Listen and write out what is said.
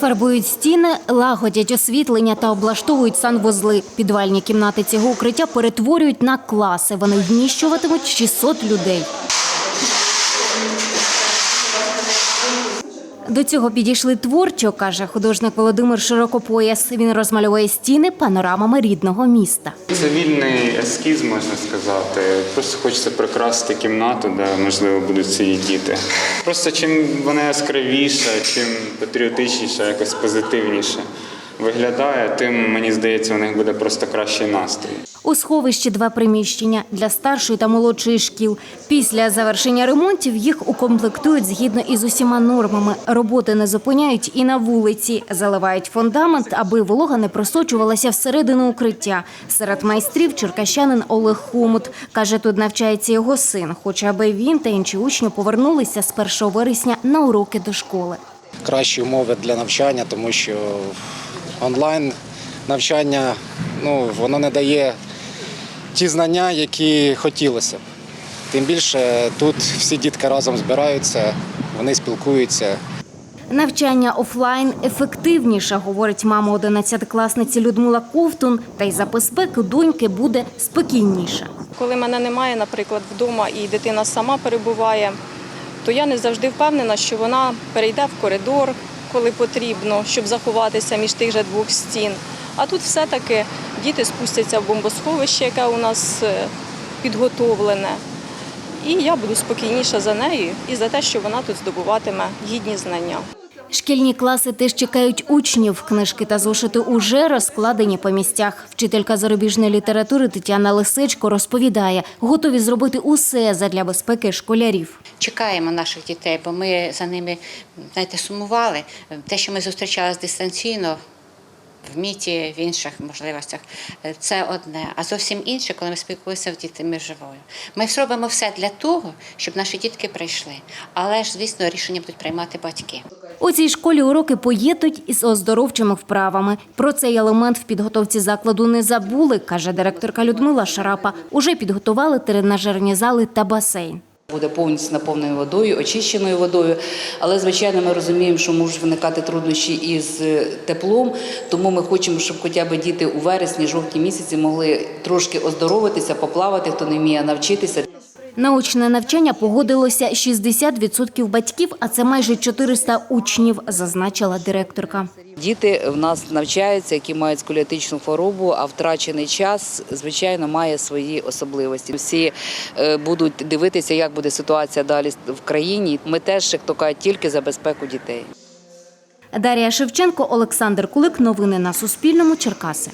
Фарбують стіни, лагодять освітлення та облаштовують санвузли. Підвальні кімнати цього укриття перетворюють на класи. Вони вміщуватимуть 600 людей. До цього підійшли творчо, каже художник Володимир Широкопояс. Він розмальовує стіни панорамами рідного міста. Це вільний ескіз, можна сказати. Просто хочеться прикрасити кімнату, де можливо будуть ці діти. Просто чим вона яскравіша, чим патріотичніша, якось позитивніше виглядає, тим мені здається, у них буде просто кращий настрій. У сховищі два приміщення для старшої та молодшої шкіл. Після завершення ремонтів їх укомплектують згідно із усіма нормами. Роботи не зупиняють і на вулиці. Заливають фундамент, аби волога не просочувалася всередину укриття. Серед майстрів черкащанин Олег Хомут. Каже, тут навчається його син. Хоче, аби він та інші учні повернулися з 1 вересня на уроки до школи. кращі умови для навчання, тому що онлайн навчання ну, воно не дає ті знання, які хотілося. б. Тим більше тут всі дітки разом збираються, вони спілкуються. Навчання офлайн ефективніше, говорить мама 11-класниці Людмила Ковтун. Та й за безпеки доньки буде спокійніше. Коли мене немає, наприклад, вдома і дитина сама перебуває, то я не завжди впевнена, що вона перейде в коридор, коли потрібно, щоб заховатися між тих же двох стін. А тут все-таки діти спустяться в бомбосховище, яке у нас е, підготовлене. І я буду спокійніша за нею і за те, що вона тут здобуватиме гідні знання. Шкільні класи теж чекають учнів. Книжки та зошити уже розкладені по місцях. Вчителька зарубіжної літератури Тетяна Лисичко розповідає, готові зробити усе задля безпеки школярів. Чекаємо наших дітей, бо ми за ними знаєте, сумували. Те, що ми зустрічалися дистанційно. В міті, в інших можливостях це одне. А зовсім інше, коли ми спілкуємося з дітьми живою. Ми зробимо все для того, щоб наші дітки прийшли. Але ж, звісно, рішення будуть приймати батьки. У цій школі уроки поєднують із оздоровчими вправами. Про цей елемент в підготовці закладу не забули, каже директорка Людмила Шарапа. Уже підготували тренажерні зали та басейн. Буде повністю наповненою водою, очищеною водою. Але, звичайно, ми розуміємо, що можуть виникати труднощі із е, теплом, тому ми хочемо, щоб хоча б діти у вересні, жовтні місяці могли трошки оздоровитися, поплавати, хто не вміє навчитися. Научне навчання погодилося 60% батьків, а це майже 400 учнів, зазначила директорка. Діти в нас навчаються, які мають сколіотичну хворобу, а втрачений час, звичайно, має свої особливості. Всі е, будуть дивитися, як буде ситуація далі в країні. Ми теж, як то кажуть, тільки за безпеку дітей. Дар'я Шевченко, Олександр Кулик. Новини на Суспільному. Черкаси.